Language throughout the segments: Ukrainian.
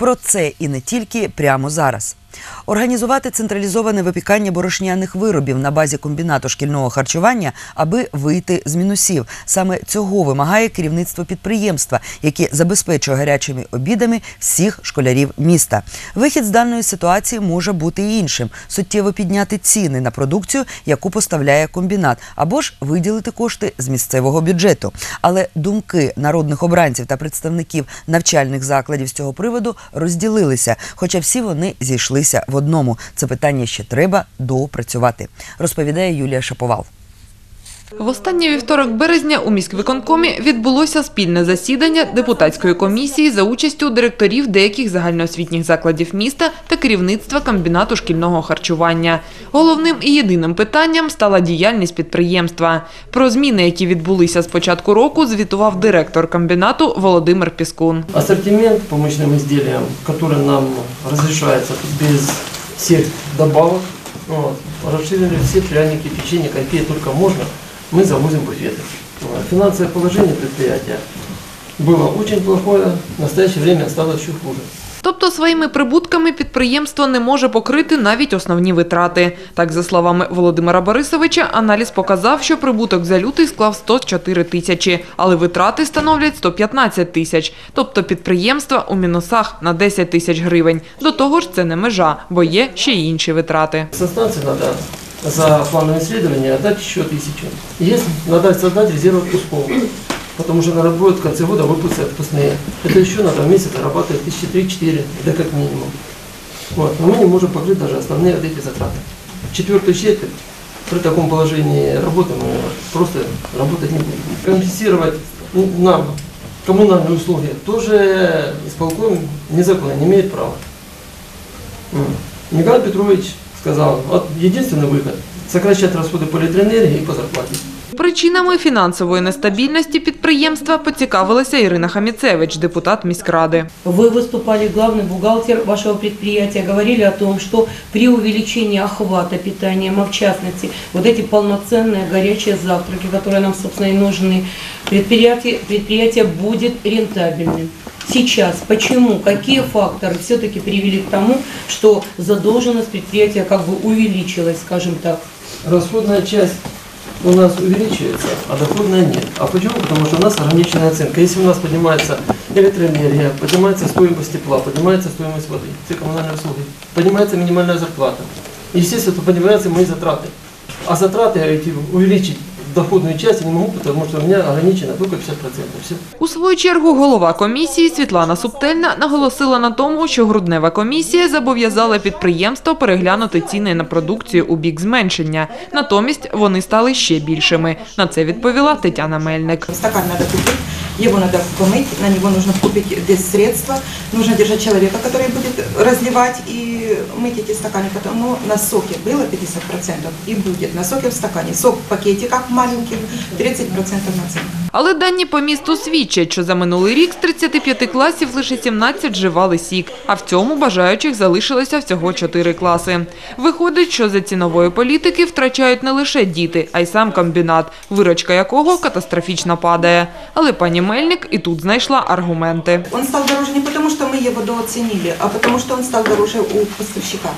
Про це і не тільки прямо зараз. Організувати централізоване випікання борошняних виробів на базі комбінату шкільного харчування, аби вийти з мінусів. Саме цього вимагає керівництво підприємства, яке забезпечує гарячими обідами всіх школярів міста. Вихід з даної ситуації може бути і іншим: суттєво підняти ціни на продукцію, яку поставляє комбінат, або ж виділити кошти з місцевого бюджету. Але думки народних обранців та представників навчальних закладів з цього приводу розділилися, хоча всі вони зійшлися в одному. Це питання ще треба доопрацювати, розповідає Юлія Шаповал. В останній вівторок березня у міськвиконкомі відбулося спільне засідання депутатської комісії за участю директорів деяких загальноосвітніх закладів міста та керівництва комбінату шкільного харчування. Головним і єдиним питанням стала діяльність підприємства. Про зміни, які відбулися з початку року, звітував директор комбінату Володимир Піскун. Ассортимент по мучным изделиям, который нам разрешается без всех добавок, вот, расширили все пряники, печенье, конфеты, только можно, мы завозим буфеты. Вот. Финансовое положение предприятия было очень плохое, в настоящее время стало еще хуже. Тобто своїми прибутками підприємство не може покрити навіть основні витрати. Так, за словами Володимира Борисовича, аналіз показав, що прибуток за лютий склав 104 тисячі, але витрати становлять 115 тисяч. Тобто підприємства у мінусах на 10 тисяч гривень. До того ж, це не межа, бо є ще й інші витрати. Со станции надо за плановое исследование отдать еще тысячу. Есть, надо создать резерв отпусков, потому что надо будет в конце года выпустить отпускные. Это еще надо в месяц зарабатывать тысячи три-четыре, да как минимум. Вот. Но мы не можем покрыть даже основные вот эти затраты. Четвертую четверть при таком положении работы мы просто работать не будем. Компенсировать нам коммунальные услуги тоже исполком незаконно не имеет права. Николай Петрович сказал, вот единственный выход – сокращать расходы по электроэнергии и по зарплате. Причинами фінансової нестабільності підприємства поцікавилася Ірина Хаміцевич, депутат міськради. Вы выступали, главный бухгалтер вашего предприятия, говорили о том, что при увеличении охвата питанием, а в частности, вот эти полноценные горячие завтраки, которые нам, собственно, и нужны, предприятие, предприятие будет рентабельным. Сейчас почему, какие факторы все-таки привели к тому, что задолженность предприятия как бы увеличилась, скажем так? Расходная часть у нас увеличивается, а доходная нет. А почему? Потому что у нас ограниченная оценка. Если у нас поднимается электроэнергия, поднимается стоимость тепла, поднимается стоимость воды, все коммунальные услуги, поднимается минимальная зарплата. Естественно, то поднимаются мои затраты. А затраты эти увеличить в доходную часть я не могу, потому что у меня ограничено только 50%. Все. У свою чергу голова комісії Світлана Субтельна наголосила на тому, що груднева комісія зобов'язала підприємство переглянути ціни на продукцію у бік зменшення. Натомість вони стали ще більшими. На це відповіла Тетяна Мельник. Стакан надо купить, его надо помыть, на него нужно купить здесь средства, нужно держать человека, который будет разливать и мыть эти стаканы. Потом, ну, на соке было 50% и будет на соке в стакане. Сок в пакетиках маленьких 30% наценка. Але дані по місту свідчать, що за минулий рік з 35 класів лише 17 вживали сік, а в цьому бажаючих залишилося всього 4 класи. Виходить, що за цінової політики втрачають не лише діти, а й сам комбінат, виручка якого катастрофічно падає. Але пані Мельник і тут знайшла аргументи. Он стал дороже не потому, что мы его дооценили, а потому, что он стал дороже у поставщика.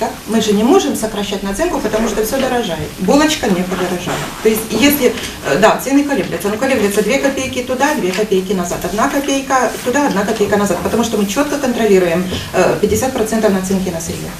Так? Мы же не можем сокращать наценку, потому что все дорожает. Булочка не подорожала. То есть, если, э, да, цены колеблются, но колеблются 2 копейки туда, 2 копейки назад, 1 копейка туда, 1 копейка назад, потому что мы четко контролируем э, 50% наценки на сырье.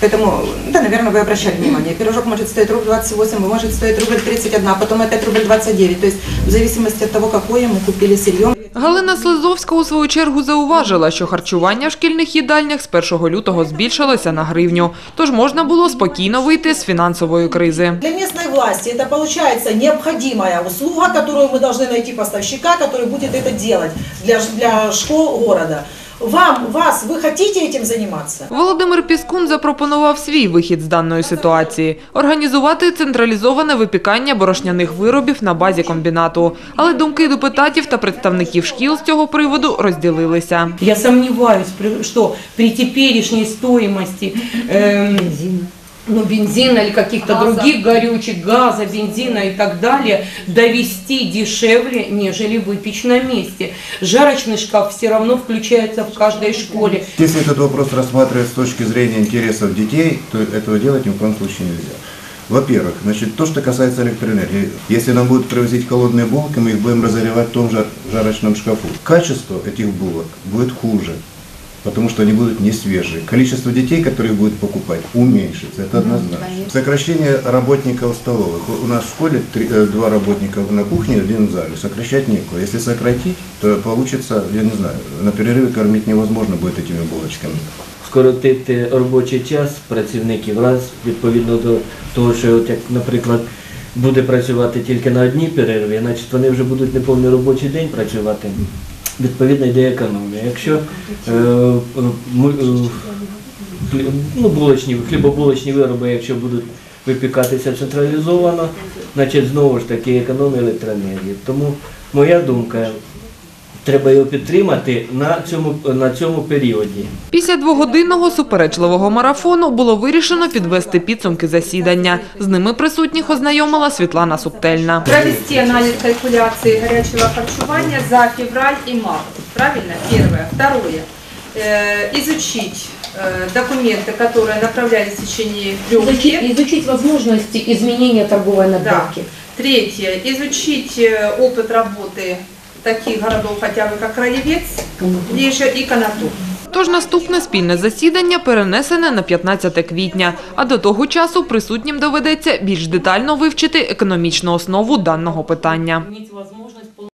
Поэтому, да, наверное, вы обращали внимание, пирожок может стоить рубль 28, может стоить рубль 31, а потом опять рубль 29. То есть, в зависимости от того, какое мы купили сырье. Галина Слизовська у свою чергу зауважила, що харчування в шкільних їдальнях з 1 лютого збільшилося на гривню, тож можна було спокійно вийти з фінансової кризи. Для местной власти это получается необходимая услуга, которую мы должны найти поставщика, который будет это делать для, для школ города. Вам, вас, вы хотите этим заниматься? Володимир Піскун запропонував свій вихід з даної ситуації – організувати централізоване випікання борошняних виробів на базі комбінату. Але думки депутатів та представників шкіл з цього приводу розділилися. Я сомневаюсь, при- что при теперешней стоимости эм, ну, бензина или каких-то других горючих, газа, бензина и так далее, довести дешевле, нежели выпечь на месте. Жарочный шкаф все равно включается в каждой школе. Если этот вопрос рассматривать с точки зрения интересов детей, то этого делать ни в коем случае нельзя. Во-первых, значит, то, что касается электроэнергии. Если нам будут привозить холодные булки, мы их будем разогревать в том же жарочном шкафу. Качество этих булок будет хуже, потому что они будут не свежие. Количество детей, которые будут покупать, уменьшится, это однозначно. Сокращение работников столовых. У нас в школе три- э, два работника на кухне, один в зале. Сокращать некуда. Если сократить, то получится, я не знаю, на перерыве кормить невозможно будет этими булочками. скоротити робочий час працівників раз відповідно до того, що от як, наприклад, буде працювати тільки на одній перерві, значить вони вже будуть неповний робочий день працювати. Відповідно йде економія. Якщо е, е, ну, булочні, хлібобулочні вироби, якщо будуть випікатися централізовано, значить знову ж таки економія електроенергії. Тому моя думка, треба його підтримати на цьому, на цьому періоді. Після двогодинного суперечливого марафону було вирішено підвести підсумки засідання. З ними присутніх ознайомила Світлана Субтельна. провести анализ калькуляции горячего харчевания за февраль и март. Правильно? Первое. Второе. Э, изучить э, документы, которые направлялись в течение трех Изучить, лет. изучить возможности изменения торговой надбавки. Третье. Изучить э, опыт работы таких городов, хотя бы как Краевец, Лежа і Канату. Тож наступне спільне засідання перенесене на 15 квітня, а до того часу присутнім доведеться більш детально вивчити економічну основу даного питання.